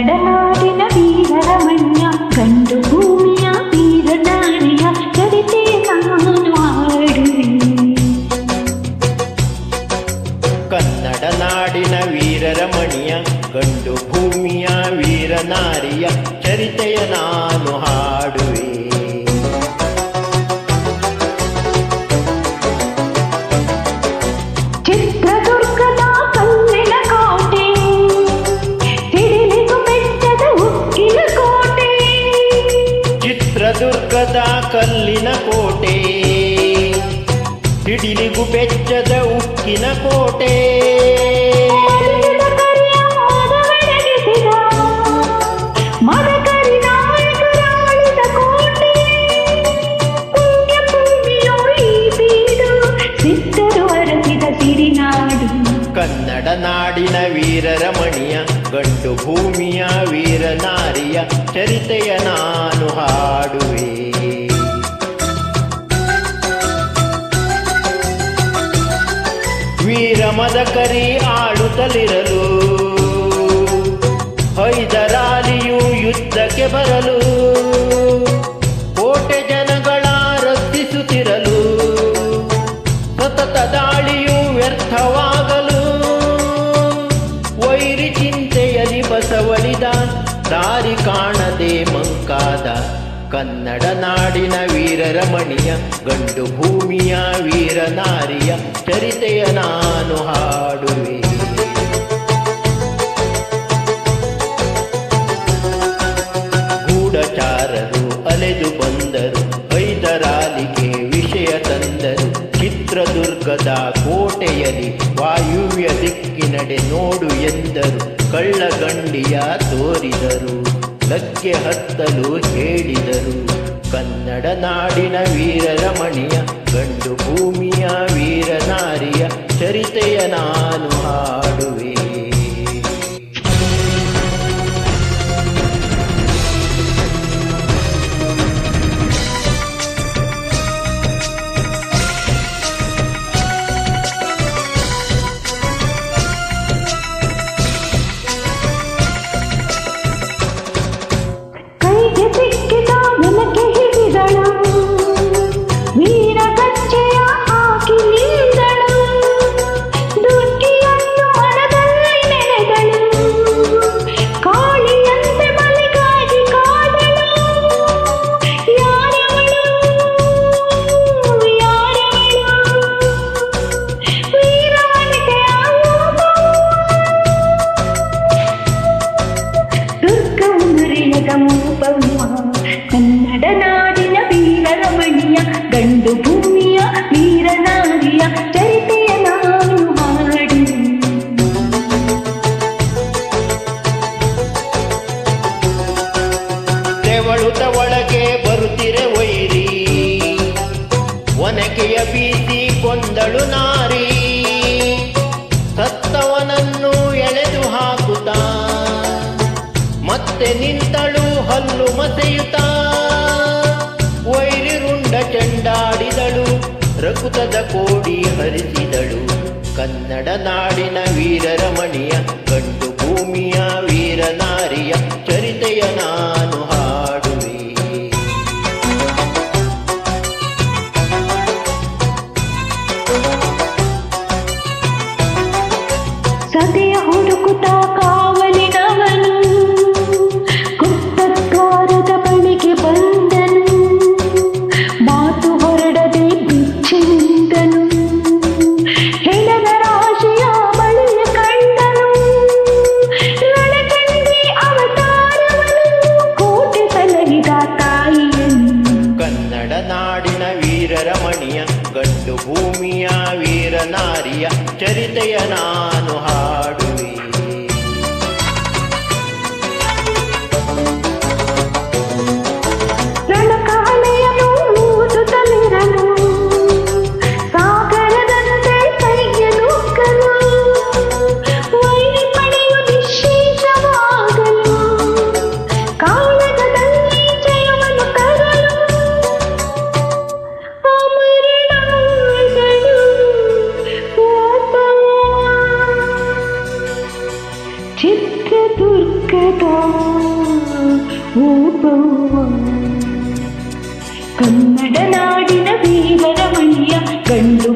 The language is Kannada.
ಕನ್ನಡ ನಾಡಿನ ವೀರರಮಣ್ಯ ಗಂಡು ಭೂಮಿಯ ವೀರ ನಾರಿಯ ಚರಿತೆ ನಾನು ಹಾಡುವೆ ಕನ್ನಡ ನಾಡಿನ ವೀರರಮಣಿಯ ಗಂಡು ಭೂಮಿಯ ವೀರ ನಾರಿಯ ಚರಿತೆಯ ನಾನು ಚಿತ್ರದುರ್ಗದ ಕಲ್ಲಿನ ಕೋಟೆ. ಸಿಡಿಲಿಗು ಬೆಚ್ಚದ ಉಕ್ಕಿನ ಕೋಟೆ. ಕನ್ನಡ ನಾಡಿನ ವೀರರಮಣಿಯ ಗಂಡು ಭೂಮಿಯ ವೀರ ನಾರಿಯ ಚರಿತೆಯ ನಾನು ಹಾಡುವೆ. ವೀರ ಮದಕರಿ ಆಳುತ್ತಲಿರಲು, ಹೈದರಾಲಿಯು ಯುದ್ಧಕ್ಕೆ ಬರಲು ದಾರಿ ಕಾಣದೆ ಮಂಕಾದ ಕನ್ನಡ ನಾಡಿನ ವೀರರಮಣಿಯ ಗಂಡು ಭೂಮಿಯ ವೀರ ನಾರಿಯ ಚರಿತೆಯ ನಾನು ಹಾಡುವೆ. ಗೂಢಚಾರರು ಅಲೆದು ಬಂದರು ಐದರಾಲಿಗೆ ವಿಷಯ ತಂದರು. ಚಿತ್ರದುರ್ಗದ ಕೋಟೆಯಲ್ಲಿ ವಾಯುವ್ಯ ದಿಕ್ಕಿನಡೆ ನೋಡು ಎಂದರು. ಕಳ್ಳಗಂಡಿಯ ತೋರಿದರು ಲಗ್ಗೆ ಹತ್ತಲು ಹೇಳಿದರು ಕನ್ನಡ ನಾಡಿನ ವೀರರಮಣಿಯ ಗಂಡು ಭೂಮಿಯ ವೀರನಾರಿಯ ಚರಿತೆಯ ನಾನು ಹಾಡುವೆ ಬೀಸಿ ಕೊಂದಳು ನಾರಿ. ಸತ್ತವನನ್ನು ಎಳೆದು ಹಾಕುತ್ತ. ಮತ್ತೆ ನಿಂತಳು ಹಲ್ಲು ಮಸೆಯುತ್ತ. ವೈರಿರುಂಡ ಚೆಂಡಾಡಿದಳು ರಕುತದ ಕೋಡಿ ಹರಿಸಿದಳು. ಕನ್ನಡ ನಾಡಿನ ವೀರರಮಣಿಯ ಗಂಡು ಭೂಮಿಯ ವೀರ ನಾರಿಯ ಚರಿತೆಯ ನಾನು ಸದೆಯ ಹುಡುಕುತ್ತ ಕಾವಲಿನವನು ಗುಪ್ತದ್ವಾರದ ಬಳಿಗೆ ಬಂದನು ಮಾತು ಹೊರಡದೆ ಬಿಚ್ಚಿ ನಿಂತನು ಹೆಣದ ರಾಶಿಯ ಬಳಿಯ ಕಂಡನು ನಳಕಂಡಿ ಅವತಾರವನು ಕೋಟೆ ಸಲಹಿದ ತಾಯಿಯನ್ನು ಕನ್ನಡ ನಾಡಿನ ವೀರರಮಣಿಯ ಗಂಡು ಭೂಮಿಯ ವೀರ ನಾರಿಯ ಚರಿತೆಯ ನಾನು ಹಾಡುವೆ చిత్రదుర్గత ಕನ್ನಡ ನಾಡಿನ ವೀರರ ಮನೆಯ ಗಂಡು